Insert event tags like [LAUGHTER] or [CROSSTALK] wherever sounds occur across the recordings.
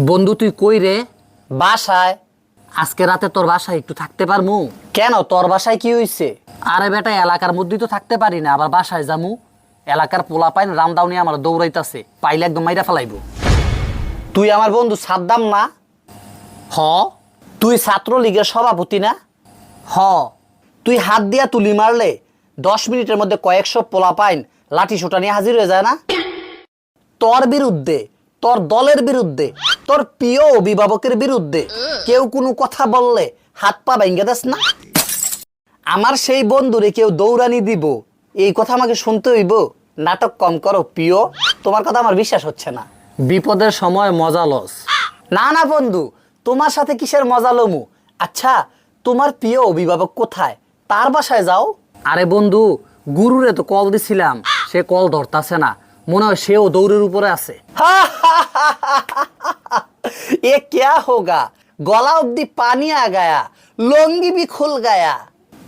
বন্ধু তুই কই রে? বাসায়। আজকে রাতে তোর বাসায় একটু থাকতে পারমু? কেন? তোর বাসায় কি হইছে? আরে বেটা এলাকার মধ্যেই তো থাকতে পারি না আবার বাসায় যামু। এলাকার পোলা পাইন রামদাউনি আমার দৌড়াইতাছে পাইলে একদম মাইরা ফেলাইব। তুই আমার বন্ধু সাদ্দাম না? হ। তুই ছাত্রলীগের সভাপতি না? হ। তুই হাত দিয়া তুলি মারলে দশ মিনিটের মধ্যে কয়েকশো পোলা পাইন লাঠি সোটা নিয়ে হাজির হয়ে যায় না? [COUGHS] তোর বিরুদ্ধে তোর দলের বিরুদ্ধে তোর প্রিয় অভিভাবকের বিরুদ্ধে। কেউ কোনো কথা বললে হাত পা ভেঙে দেস না। আমার সেই বন্ধুরে কেউ দৌড়ানি দিব এই কথা আমাকে শুনতে হইব। নাটক কম করো প্রিয়। তোমার কথা আমার বিশ্বাস হচ্ছে না। বিপদের সময় মজা লস। না না বন্ধু তোমার সাথে কিসের মজা লমু? আচ্ছা তোমার প্রিয় অভিভাবক কোথায়? তার বাসায় যাও। আরে বন্ধু গুরুরে তো কল দিছিলাম সে কল ধরতাছে না। মনে হয় সেও দৌড়ের উপরে আছে। ये क्या होगा গলা অব্দি পানি আ গায়া লঙ্গি বি খুল গায়া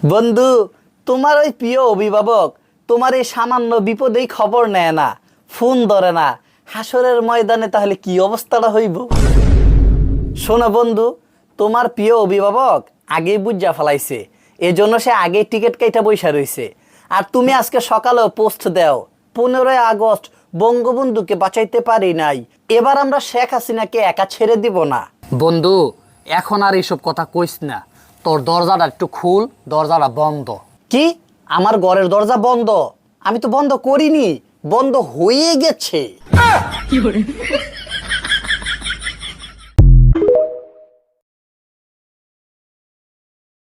বন্ধু তোমার ওই প্রিয় অভিভাবক তোমার এই সামান্য বিপদেই খবর নেয় না ফোন ধরে না হাসরের ময়দানে তাহলে কি অবস্থাটা হইব শোনো বন্ধু তোমার প্রিয় অভিভাবক আগেই বুঝা ফেলাইছে এই জন্য সে আগেই টিকিট কেটে বৈশা রইছে আর তুমি আজকে সকালেও পোস্ট দাও পনেরোই আগস্ট বঙ্গবন্ধুকে বাঁচাইতে পারি নাই। এবার আমরা শেখ হাসিনাকে একা ছেড়ে দিব না। বন্ধু এখন আর এইসব কথা কইস না। তোর দরজাটা একটু খুল দরজাটা বন্ধ। কি? আমার ঘরের দরজা বন্ধ? আমি তো বন্ধ করিনি বন্ধ হয়ে গেছে।